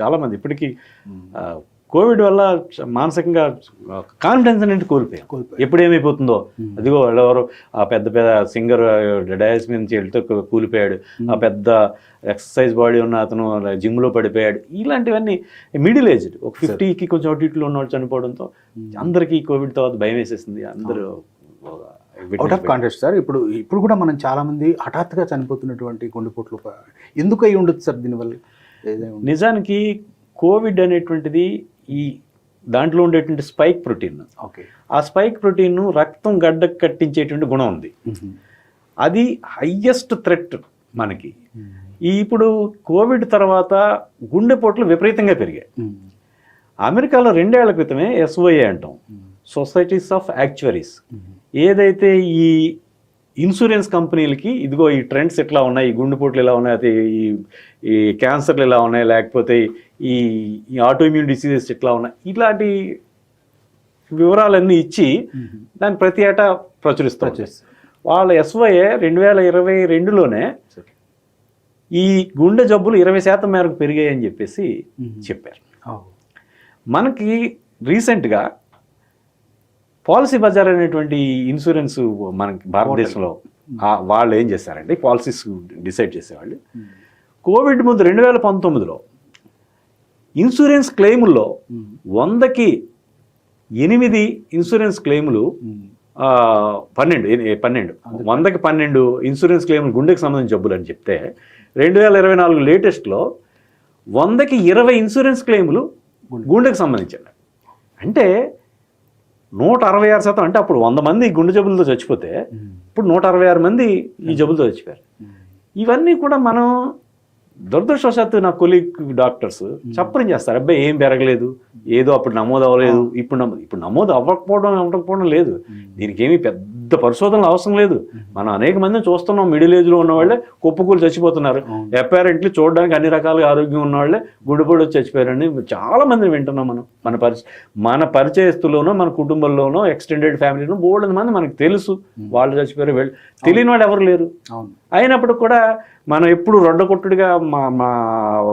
చాలామంది ఇప్పటికీ కోవిడ్ వల్ల మానసికంగా కాన్ఫిడెన్స్ అనేది కోల్పోయాం. కోల్పోయాం. ఎప్పుడు ఏమైపోతుందో? అదిగో ఎవరు ఆ పెద్ద పెద్ద సింగర్ డయాస్ మీద నుంచి వెళ్తూ కూలిపోయాడు. ఆ పెద్ద ఎక్సర్సైజ్ బాడీ ఉన్న అతను జిమ్లో పడిపోయాడు. ఇలాంటివన్నీ మిడిల్ ఏజ్డ్ ఒక ఫిఫ్టీకి కొంచెం అటు ఇట్లు ఉన్నవాళ్ళు చనిపోవడంతో అందరికీ కోవిడ్ తర్వాత భయం వేసేసింది. అందరూ అవుట్ ఆఫ్ కాంటెస్ట్ సార్ ఇప్పుడు ఇప్పుడు కూడా మనం చాలా మంది హఠాత్తుగా చనిపోతున్నటువంటి గుండెపోట్లు ఎందుకు అయి ఉండొచ్చు సార్ దీనివల్ల? నిజానికి కోవిడ్ అనేటువంటిది ఈ దాంట్లో ఉండేటువంటి స్పైక్ ప్రోటీన్. ఓకే. ఆ స్పైక్ ప్రోటీన్ రక్తం గడ్డ కట్టించేటువంటి గుణం ఉంది. అది హయ్యెస్ట్ థ్రెట్ మనకి. ఈ ఇప్పుడు కోవిడ్ తర్వాత గుండెపోట్లు విపరీతంగా పెరిగాయి. అమెరికాలో రెండేళ్ళ క్రితమే ఎస్ఓఏ అంటాం. సొసైటీస్ ఆఫ్ యాక్చువరీస్ ఏదైతే ఈ ఇన్సూరెన్స్ కంపెనీలకి ఇదిగో ఈ ట్రెండ్స్ ఎట్లా ఉన్నాయి ఈ గుండెపోట్లు ఎలా ఉన్నాయి అయితే ఈ ఈ క్యాన్సర్లు ఎలా ఉన్నాయి లేకపోతే ఈ ఈ ఆటోఇమ్యూన్ డిసీజెస్ ఎట్లా ఉన్నాయి ఇలాంటి వివరాలన్నీ ఇచ్చి దాన్ని ప్రతి ఏటా ప్రచురిస్తారు. వాళ్ళ ఎస్వైఏ రెండు వేల ఇరవై రెండులోనే ఈ గుండె జబ్బులు ఇరవై శాతం మేరకు పెరిగాయని చెప్పేసి చెప్పారు. మనకి రీసెంట్గా పాలసీ బజార్ అనేటువంటి ఇన్సూరెన్స్ మనకి భారతదేశంలో ఆ- వాళ్ళు ఏం చేశారంటే పాలసీస్ డిసైడ్ చేసేవాళ్ళు. కోవిడ్ ముందు రెండు వేల పంతొమ్మిదిలో ఇన్సూరెన్స్ క్లెయిముల్లో వందకి ఎనిమిది ఇన్సూరెన్స్ క్లెయిములు పన్నెండు పన్నెండు. వందకి పన్నెండు ఇన్సూరెన్స్ క్లెయిములు గుండెకి సంబంధించిన జబ్బులు అని చెప్తే రెండు వేల ఇరవై నాలుగు లేటెస్ట్లో వందకి ఇరవై ఇన్సూరెన్స్ క్లెయిములు గుండెకి సంబంధించాయి అంటే నూట అరవై ఆరు శాతం అంటే అప్పుడు వంద మంది గుండె జబ్బులతో చచ్చిపోతే ఇప్పుడు నూట అరవై ఆరు మంది ఈ జబ్బులతో చచ్చిపోయారు. ఇవన్నీ కూడా మనం దురదృష్టవశాత్తు నా కొలీగ్ డాక్టర్స్ చప్పరం చేస్తారు. అబ్బాయి ఏం పెరగలేదు. ఏదో అప్పుడు నమోదు అవ్వలేదు ఇప్పుడు నమోదు ఇప్పుడు నమోదు అవ్వకపోవడం అవ్వకపోవడం లేదు. దీనికి ఏమీ పెద్ద పరిశోధనలు అవసరం లేదు. మనం అనేక మందిని చూస్తున్నాం మిడిల్ ఏజ్లో ఉన్న వాళ్ళే కుప్పకూలు చచ్చిపోతున్నారు. అపారెంట్లీ చూడడానికి అన్ని రకాలుగా ఆరోగ్యం ఉన్న వాళ్ళే గుండెపోటు వచ్చి చచ్చిపోయారని చాలా మందిని వింటున్నాం మనం మన పరిచ మన పరిచయస్తులోనో మన కుటుంబంలోనో ఎక్స్టెండెడ్ ఫ్యామిలీలో బోల్డ్ మంది మనకు తెలుసు. వాళ్ళు చచ్చిపోయారు వీళ్ళు తెలియని వాళ్ళు ఎవరు లేరు. అయినప్పుడు కూడా మనం ఎప్పుడు రొడ్డకొట్టుడిగా మా మా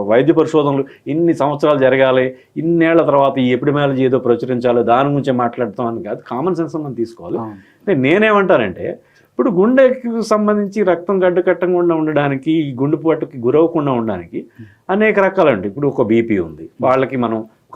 వైద్య పరిశోధనలు ఇన్ని సంవత్సరాలు జరగాలి ఇన్నేళ్ళ తర్వాత ఈ ఎపిడమాలజీ ఏదో ప్రచురించాలి దాని గురించే మాట్లాడతాం అని కాదు. కామన్ సెన్స్ మనం తీసుకోవాలి. అంటే నేనేమంటానంటే ఇప్పుడు గుండెకి సంబంధించి రక్తం గడ్డ కట్టకుండా ఉండడానికి ఈ గుండెపోటుకి గురవకుండా ఉండడానికి అనేక రకాలండి ఇప్పుడు ఒక బీపీ ఉంది. వాళ్ళకి మనం